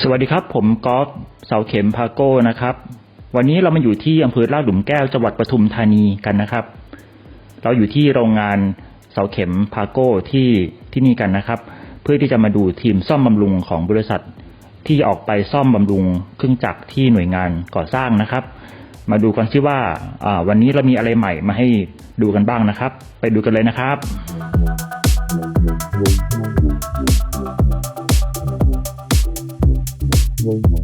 สวัสดีครับ ผมกอล์ฟเสาเข็มพาโก้นะครับ วันนี้เรามาอยู่ที่อำเภอลาดหลุมแก้วจังหวัดปทุมธานีกันนะครับ เราอยู่ที่โรงงานเสาเข็มพาโก้ที่ที่นี่กันนะครับ เพื่อที่จะมาดูทีมซ่อมบำรุงของบริษัท ที่ออกไปซ่อมบำรุงเครื่องจักรที่หน่วยงานก่อสร้างนะครับ มาดูกันซิว่าอ่าวันนี้เรามีอะไรใหม่มาให้ดูกันบ้างนะครับ ไปดูกันเลยนะครับ ส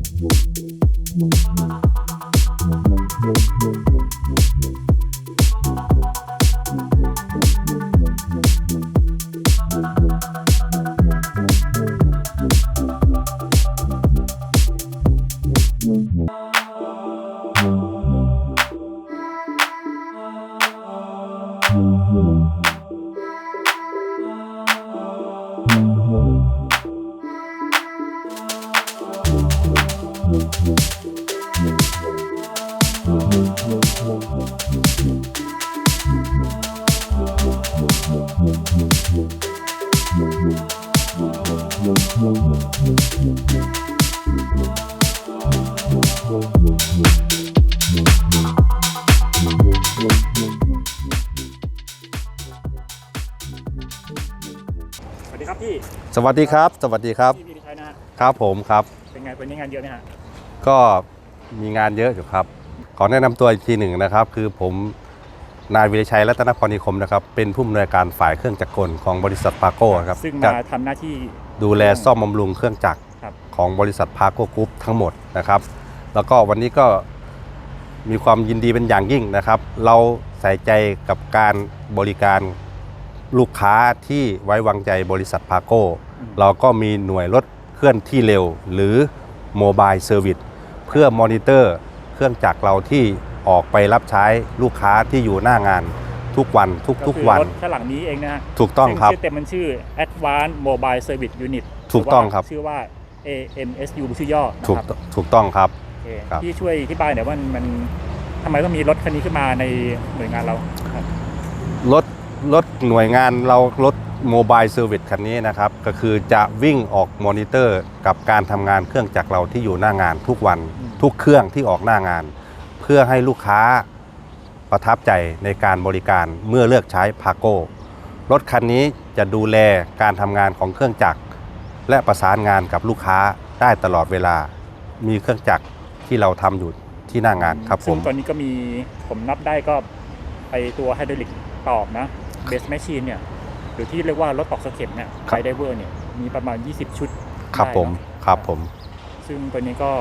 วัสดีครับ สวัสดีครับพี่พี่ชัยนะฮะครับผมครับ เป็นไงวันนี้งานเยอะไหมฮะก็มีงานเยอะอยู่ครับ ขอแนะนำตัวอีกทีหนึ่งนะครับ คือผมนายวิริชัยรัตนพรนิคมนะครับ เป็นผู้อำนวยการฝ่ายเครื่องจักรกลของบริษัทพาโก้ครับซึ่งจะมาทำหน้าที่ ดูแลซ่อมบำรุงเครื่องจักรครับ ของบริษัทพาโก้กรุ๊ปทั้งหมดนะครับ แล้วก็วันนี้ก็มีความยินดีเป็นอย่างยิ่งนะครับ เราใส่ใจกับการบริการลูกค้าที่ไว้วางใจบริษัทพาโก้ เราก็มีหน่วยรถเคลื่อนที่เร็ว หรือโมบายเซอร์วิสเพื่อมอนิเตอร์เครื่องจักรเราที่ออกไปรับใช้ลูกค้าที่อยู่หน้างานทุกวันทุกก็ทุกคือวันรถข้างหลังนี้เองนะฮะถูกต้องครับซึ่ชื่อเต็มมันชื่อ Advanced Mobile Service Unit ถูกต้องครับหว่าชื่อว่า AMSU ชื่อย่อนะถูกครับถูกต้องครับโอเคครับพี่ช่วยอธิบายหน่อยว่ามันมันทำไมต้องมีรถคันนี้ขึ้นมาในหน่วยงานเราครับรถรถหน่วยงานเรารถ โมบายเซอร์วิสคันนี้นะครับ ก็คือจะวิ่งออกมอนิเตอร์กับการทำงานเครื่องจักรเราที่อยู่หน้างานทุกวันทุกเครื่องที่ออกหน้างาน เพื่อให้ลูกค้าประทับใจในการบริการเมื่อเลือกใช้พาโก้รถคันนี้จะดูแลการทำงานของเครื่องจักร และประสานงานกับลูกค้าได้ตลอดเวลา มีเครื่องจักรที่เราทำอยู่ที่หน้างานครับผซึ่งมตอนนี้ก็มีผมนับได้ก็ไอตัวไฮดรอลิกตอกนะเบสแมชชีนเนี่ย หรือที่เรียกว่ารถตอกสะเก็ตเนี่ยครัไฟบไดเวอร์เนี่ยมีประมาณ 20 ชุดครับได้ผมเนอะครับผม ซึ่งตัวนี้ก็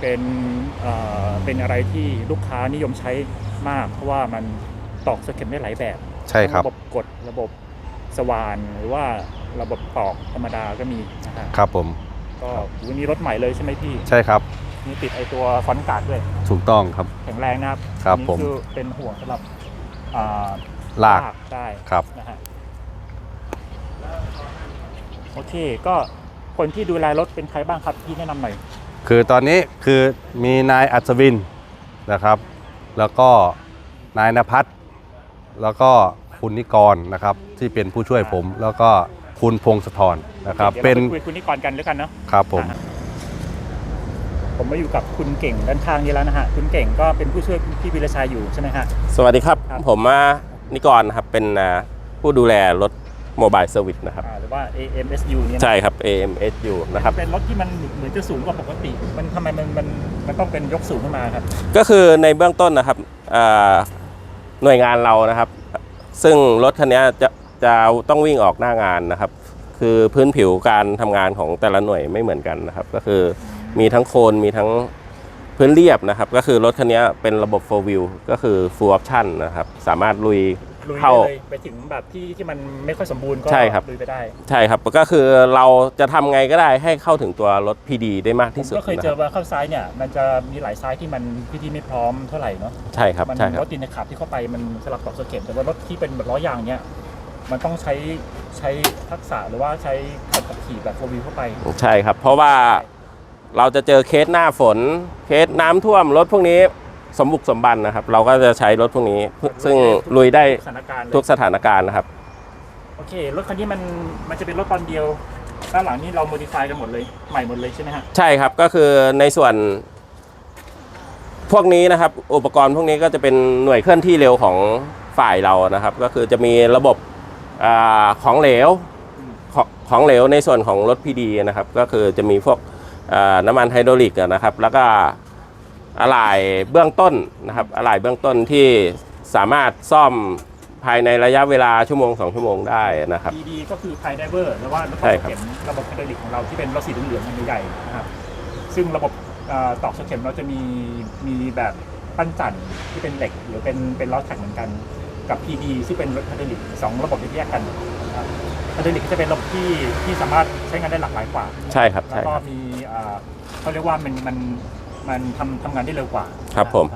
เป็นเอ่อเป็นอะไรที่ลูกค้านิยมใช้มาก เพราะว่ามันตอกสะเก็ตได้หลายแบบใช่ครับทั้งระบบกดระบบสว่านหรือว่าระบบตอกธรรมดาก็มีนะฮะครับผมก็วันนี้รถใหม่เลยใช่ไหมพี่ ใช่ครับมีติดไอตัวฟอนต์การ์ดด้วย ถูกต้องครับแข็งแรงนะครับครับอันนี้ผมคือเป็นห่วงสำหรับอ่าลากได้ครับนะฮะ โอเค ก็คนที่ดูแลรถเป็นใครบ้างครับพี่แนะนำหน่อย คือตอนนี้คือมีนายอัศวินนะครับ แล้วก็นายนภัสแล้วก็คุณนิกรนะครับ ที่เป็นผู้ช่วยผม แล้วก็คุณพงศธรนะครับ ดี๋ยวเป็นราไคุยคุณนิกรกันแล้วกันเนาะ ครับผมอ่าผมมาอยู่กับคุณเก่งด้านข้างนี้แล้วนะฮะ คุณเก่งก็เป็นผู้ช่วยพี่วิรชัยอยู่ใช่ไหมฮะ สวัสดีครับ ครับ ผมมานิกรครับเป็นอ่าผู้ดูแลรถ โมบายเซอร์วิสนะครับ อ่าหรือว่า AMSU เนี่ยนะใช่ครับ AMSU นะครับ เป็นรถที่มันเหมือนจะสูงกว่าปกติ มันทำไมมันมันมันต้องเป็นยกสูงขึ้นมาครับ ก็คือในเบื้องต้นนะครับอ่าหน่วยงานเรานะครับ ซึ่งรถคันนี้จะจะต้องวิ่งออกหน้างานนะครับ คือพื้นผิวการทำงานของแต่ละหน่วยไม่เหมือนกันนะครับ ก็คือมีทั้งโคนมีทั้ง พื้นเรียบนะครับ ก็คือรถคันนี้เป็นระบบ4 wheel ก็คือ full option นะครับ สามารถลุยลุยเข้า ได้เลยไปถึงแบบที่ที่มันไม่ค่อยสมบูรณ์ก็ใช่ครับ ลุยไปได้ ใช่ครับ ก็คือเราจะทำไงก็ได้ให้เข้าถึงตัวรถ PD ได้มากผมที่สุดก็เคยนะเจคอรับว่าเข้าซ้ายเนี่ย มันจะมีหลายซ้ายที่มันที่ที่ไม่พร้อมเท่าไหร่เนาะใช่ครับมัใช่ครัรบถตินในขับที่เข้าไปมันสลับกับสเก็ตแต่ว่ารถที่เป็นแบบล้อยางเนี่ยมันต้องใช้ใช้ทักษะหรือว่าใช้การขับขี่แบบโฟวิวเข้าไป ใช่ครับ เพราะว่า เราจะเจอเคสหน้าฝน เคสน้ำท่วมรถพวกนี้สมบุกสมบันนะครับ เราก็จะใช้รถพวกนี้ ซึ่งลุยได้สถานการณ์เลยทุกสถานการณ์นะครับโอเครถคันนี้มันมันจะเป็นรถตอนเดียวด้านหลังนี่เราโมดิฟายกันหมดเลยใหม่หมดเลยใช่ไหมฮะใช่ครับก็คือในส่วน พวกนี้นะครับ อุปกรณ์พวกนี้ก็จะเป็นหน่วยเคลื่อนที่เร็วของฝ่ายเรานะครับ ก็คือจะมีระบบอาของเหลวของของเหลวในส่วนของรถพีดีนะครับ ก็คือจะมีพวกอ่า น้ำมันไฮดรอลิกอะนะครับ แล้วก็อะไหล่เบื้องต้นนะครับอะไหล่เบื้องต้นที่สามารถซ่อมภายในระยะเวลาชั่วโมงสองชั่วโมงได้นะครับดีดีก็คือไพไดเวอร์แล้วว่าระบบใช่ครับเข็มระบบไฮดรอลิกของเราที่เป็นรถสีเหลืองๆใหญ่ๆนะครับซึ่งระบบเอ่อตอกเสาเข็มเราจะมีมีแบบปั้นจันทร์ที่เป็นเหล็กหรือเป็นเป็นล้อแท็กเหมือนกัน กับ PD ซึ่งเป็นรถไฮดรอลิกสองระบบที่แยกกันนะครับ ไฮดรอลิกก็จะเป็นระบบที่ที่สามารถใช้งานได้หลากหลายกว่า ใช่ครับ แล้วใช่ก็ครับ มีเอ่อเขาเรียกว่ามันมันมันทำทำงานได้เร็วกว่าครับผม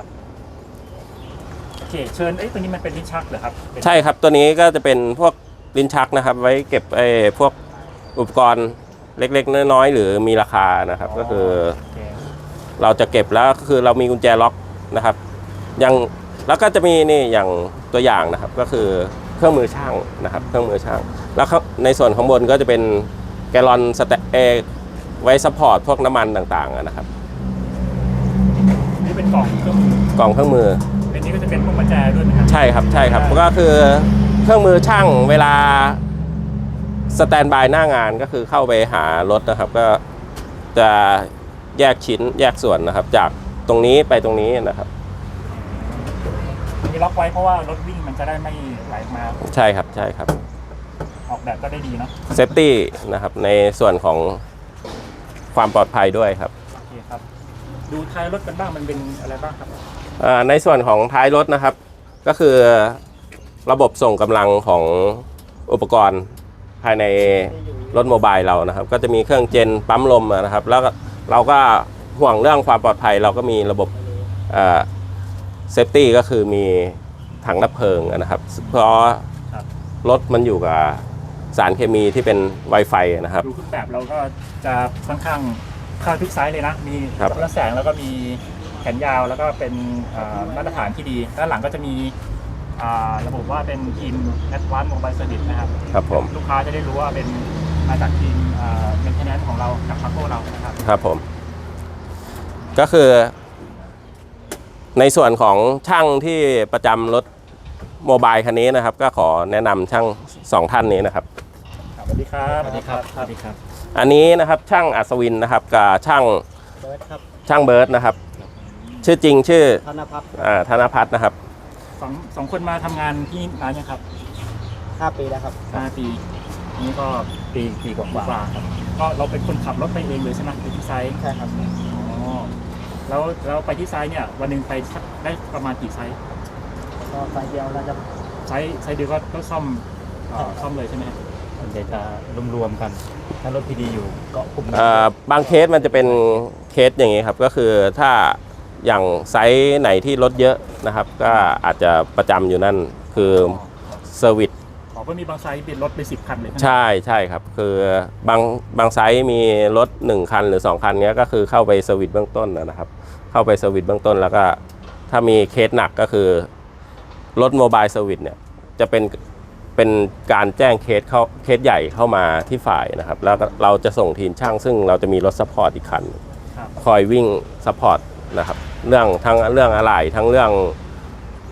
โอเคเชิญเอ้ยตัวนี้มันเป็นลิ้นชักเหรอครับเป็นใช่ครับ ตัวนี้ก็จะเป็นพวกลิ้นชักนะครับ ไว้เก็บไอ้พวกอุปกรณ์เล็กๆน้อยๆหรือมีราคานะครับ ก็คือโอเคเราจะเก็บแล้วก็คือเรามีกุญแจล็อกนะครับยังแล้วก็จะมีนี่อย่างตัวอย่างนะครับ ก็คือเครื่องมือช่างนะครับ เครื่องมือช่าง แล้วข้างในส่วนข้างบนก็จะเป็นแกลลอนสเตเออไว้ซัพพอร์ตพวกน้ำมันต่างๆอะนะครับ นี่เป็นกล่องเครื่องมือกล่องเครื่องมืออันนี้ก็จะเป็นพวกกุญแจด้วยนะครับใช่ครับใช่ครับก็คือเครื่องมือช่างเวลาสแตนบายหน้างานก็คือเข้าไปหารถนะครับ ก็จะแยกชิ้นแยกส่วนนะครับ จากตรงนี้ไปตรงนี้นะครับมีล็อกไว้เพราะว่ารถวิ่งมันจะได้ไม่ไหลมา ใช่ครับใช่ครับ ออกแบบก็ได้ดีเนาะเซฟตี้นะครับในส่วนของความปลอดภัยด้วยครับโอเคครับ ดูท้ายรถกันบ้างมันเป็นอะไรบ้างครับอ่าในส่วนของท้ายรถนะครับ ก็คือระบบส่งกำลังของอุปกรณ์ภายในรถโมบายเรานะครับ ก็จะมีเครื่องเจนปั๊มลมนะครับ แล้วก็เราก็ห่วงเรื่องความปลอดภัย เราก็มีระบบเซฟตี้ก็คือมีถังดับเพลิงนะครับ เพราะครับรถมันอยู่กับ สารเคมีที่เป็น Wi-Fi นะครับ ดูเครื่องแบบเราก็จะค่อนข้างเข้าทุกไซส์เลยนะ มีครับกระแสงแล้วก็มีแขนยาวแล้วก็เป็นอ่ามาตรฐานที่ดี ด้านหลังก็จะมีอ่าระบบว่าเป็นทีม Advanced Mobile Service นะครับ ครับผมลูกค้าจะได้รู้ว่าเป็นมาจากทีมเมนเทนแนนซ์ของเรากับคาโก้เรานะครับ ครับผม ก็คือ ในส่วนของช่างที่ประจำรถโมบายคันนี้นะครับ ก็ขอแนะนำช่างสองท่านนี้นะครับส วัสดีครับสวัสดีครับสวัสดีครับ อันนี้นะครับช่างอัศวินนะครับกับช่างเบิร์ดครับช่างเบิร์ดนะครับ ชื่อจริงชื่อธนพัฒน์อ่าธนพัฒน์นะครับสองสองคนมาทำงานที่นานยังครับห้าปีแล้วครับห้าปีอันนี้ก็ปีปีกว่าๆครับก็เราเป็นคนขับรถไปเองเลยใช่ไหมไปที่ไซต์ใช่ครับอ๋อแล้วแล้วไปที่ไซต์เนี่ยวันหนึ่งไปสักได้ประมาณกี่ไซต์ก็ไฟเดียวแล้วจะไซต์ไซต์เดียวก็ก็ซ่อมเอ่อซ่อมเลยใช่ไหมครับ ส่วนใหญ่จะรวมๆกัน ถ้ารถพีดีอยู่เกาะกลุ่มอ่าบางเคสมันจะเป็นเคสอย่างนี้ครับ ก็คือถ้าอย่างไซส์ไหนที่รถเยอะนะครับ ก็อาจจะประจำอยู่นั่นคือเซอร์วิสขอก็มีบางไซต์เป็นรถไปสิบคันเลยไหมใช่ใช่ครับ คือบางบางไซส์มีรถ 1 คันหรือ 2 คันเนี้ยก็คือเข้าไปเซอร์วิสเบื้องต้นนะครับ เข้าไปเซอร์วิสเบื้องต้นแล้วก็ถ้ามีเคสหนักก็คือรถโมบายเซอร์วิสเนี่ยจะเป็น เป็นการแจ้งเคสเข้าเคสใหญ่เข้ามาที่ฝ่ายนะครับ แล้วก็เราจะส่งทีมช่าง ซึ่งเราจะมีรถซัพพอร์ตอีกคันครับ คอยวิ่งซัพพอร์ตนะครับ เรื่องทั้งเรื่องอะไหล่ทั้งเรื่อง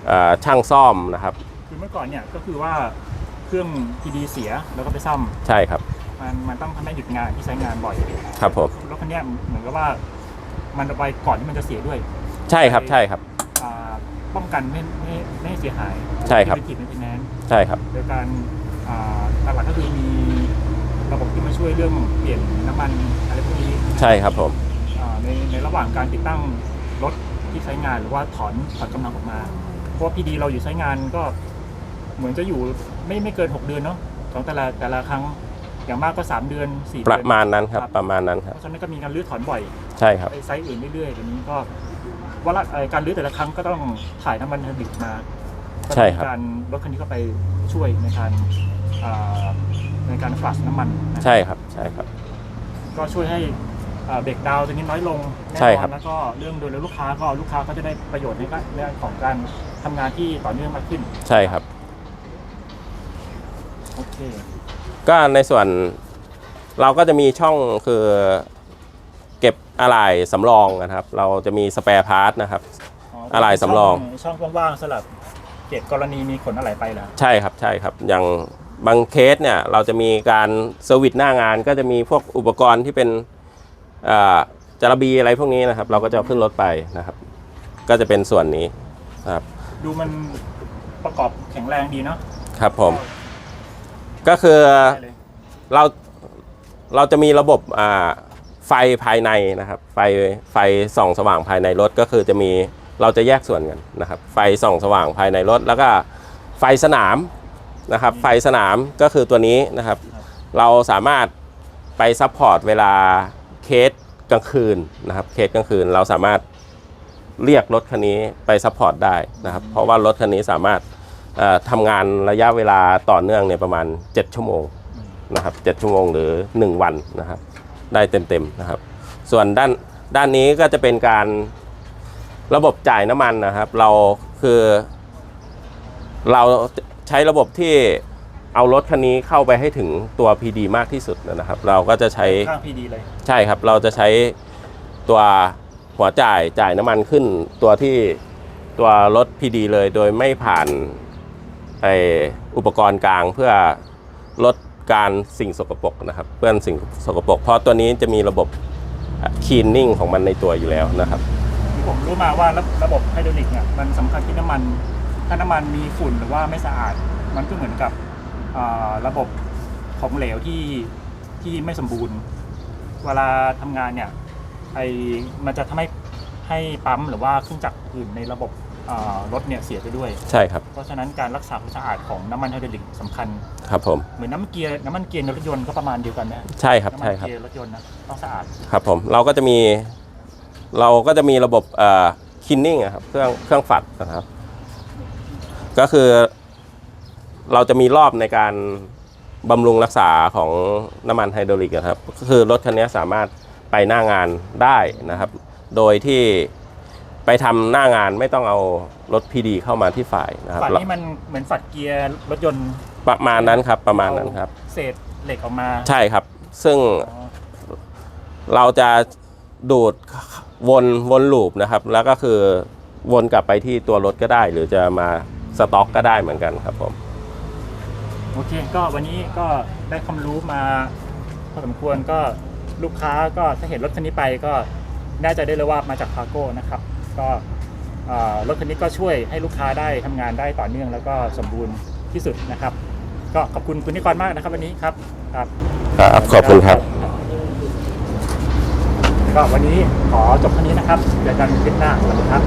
เออช่างซ่อมนะครับ คือเมื่อก่อนเนี่ยก็คือว่าเครื่อง PD เสียแล้วก็ไปซ่อมใช่ครับ มันมันต้องทำให้หยุดงานที่ใช้งานบ่อยครับผม รถคันเนี้ยเหมือนกับว่า มันเอาไปก่อนที่มันจะเสียด้วย ใช่ครับใช่ครับอ่า ป้องกันไม่ไม่ไม่ให้เสียหายใช่ครับที่เป็นทีมแนนใช่ครับ โดยการอ่าหลักๆก็คือมีระบบที่มาช่วยเรื่องเปลี่ยนน้ำมันอะไรพวกนี้ใช่ครับผม อ่าในในระหว่างการติดตั้งรถที่ใช้งานหรือว่าถอนถอนกำลังออกมา เพราะว่าพีดีเราอยู่ใช้งานก็เหมือนจะอยู่ไม่ไม่เกิน 6 เดือนเนาะของแต่ละแต่ละครั้งอย่างมากก็ 3 เดือน4ปเดืระอนมาณนั้นครับประมาณนั้นคเพรับ ราะฉะนั้นก็มีการรื้อถอนบ่อยใช่ครับ ไปไซต์อื่นเรื่อยๆแบบนี้ก็ ว่าละเอ่อการรื้อแต่ละครั้งก็ต้องถ่ายน้ำมันเทอร์บิกมาใช่ครับก็มีการรถคันนี้ก็ไปช่วยในการอ่าในการฟลัชน้ำมันนะใช่ครับใช่ครับ ก็ช่วยให้อ่าเบรกดาวน์ตัวนี้น้อยลงแน่ใช่นครัอบนแล้วก็เรื่องโดยรวมลูกค้าก็ลูกค้าก็จะได้ประโยชน์ในการเรื่องของการทำงานที่ต่อเนื่องมากขึ้น ใช่ครับโอเคก็ในส่วนเราก็จะมีช่องคือเก็บ อะไหล่สำรองนะครับ เราจะมีสเปร์พาร์ทนะครับ อะไรสำรอง ช่องว่างๆสำหรับเก็บกรณีมีขนอะไรไปแล้วใช่ครับใช่ครับ อย่างบางเคสเนี่ยเราจะมีการเซอร์วิสหน้างานก็จะมีพวกอุปกรณ์ที่เป็นอ่าจารบีอะไรพวกนี้นะครับ เราก็จะเอาขึ้นรถไปนะครับ ก็จะเป็นส่วนนี้นะครับ ดูมันประกอบแข็งแรงดีเนาะครับผม ก็คือได้เลย เราเราจะมีระบบอ่า ไฟภายในนะครับไฟไฟส่องสว่างภายในรถก็คือจะมีเราจะแยกส่วนกันนะครับไฟส่องสว่างภายในรถ แล้วก็ไฟสนามนะครับไฟสนามก็คือตัวนี้นะครับ เราสามารถไปซัพพอร์ตเวลาเคสกลางคืนนะครับเคสกลางคืนเราสามารถเรียกรถคันนี้ไปซัพพอร์ตได้นะครับเพราะว่ารถคันนี้สามารถเอ่อทำงานระยะเวลาต่อเนื่องเนี่ยประมาณ 7 ชั่วโมงนะครับ7ชั่วโมงหรือ 1 วันนะครับ ได้เต็มๆนะครับ ส่วนด้านด้านนี้ก็จะเป็นการระบบจ่ายน้ำมันนะครับ เราคือ เราใช้ระบบที่เอารถคันนี้เข้าไปให้ถึงตัว PD มากที่สุดนะครับ เราก็จะใช้ข้างพีดีเลยใช่ครับ เราจะใช้ตัวหัวจ่ายจ่ายน้ำมันขึ้น ตัวที่ตัวรถ PD เลยโดยไม่ผ่านไออุปกรณ์กลางเพื่อลด การสิ่งสกปรกนะครับเพื่อนสิ่งสกปรกเพราะตัวนี้จะมีระบบคีนนิ่งของมันในตัวอยู่แล้วนะครับที่ผมรู้มาว่าระระบบไฮดรอลิกเนี่ยมันสำคัญที่น้ำมันถ้าน้ำมันมีฝุ่นหรือว่าไม่สะอาด มันก็เหมือนกับอ่าระบบของเหลวที่ที่ไม่สมบูรณ์ เวลาทำงานเนี่ยไอมันจะทำให้ให้ปั๊มหรือว่าเครื่องจักรอื่นในระบบ รถเนี่ยเสียไปด้วย ใช่ครับ เพราะฉะนั้นการรักษาความสะอาดของน้ำมันไฮดรอลิกสำคัญ ครับผม เหมือนน้ำมันเกียร์น้ำมันเกียร์ในรถยนต์ก็ประมาณเดียวกันนะใช่ครับ น้ำมัใช่ครับ เกียร์รถยนต์นะต้องสะอาด ครับผมเราก็จะมีเราก็จะมีระบบเอ่อคินนิ่งครับเครื่องเครื่องฝัดนะครับ ก็คือเราจะมีรอบในการบำรุงรักษาของน้ำมันไฮดรอลิกนะครับ ก็คือรถคันนี้สามารถไปหน้างานได้นะครับ โดยที่ ไปทำหน้างานไม่ต้องเอารถพีดีเข้ามาที่ฝ่ายนะครับฝัดนี่มันเหมือนฝัดเกียร์รถยนต์ประมาณนั้นครับประมาณนั้นครับ เศษเหล็กออกมาใช่ครับ ซึ่งอ๋อเราจะดูดวนวนลูปนะครับ แล้วก็คือวนกลับไปที่ตัวรถก็ได้ หรือจะมาสต็อกก็ได้เหมือนกันครับผมโอเคก็วันนี้ก็ได้ความรู้มาพอสมควรก็ลูกค้าก็ถ้าเห็นรถคันนี้ไปก็น่าจะได้เลยว่ามาจากพาโก้นะครับ ก็เอ่อรถคันนี้ก็ช่วยให้ลูกค้าได้ทำงานได้ต่อเนื่อง แล้วก็สมบูรณ์ที่สุดนะครับ ก็ขอบคุณคุณนิกรมากนะครับวันนี้ครับครับครับขอบคุณครับ ก็วันนี้ขอจบเท่านี้นะครับเจอกันคลิปหน้าสวัสดีครับ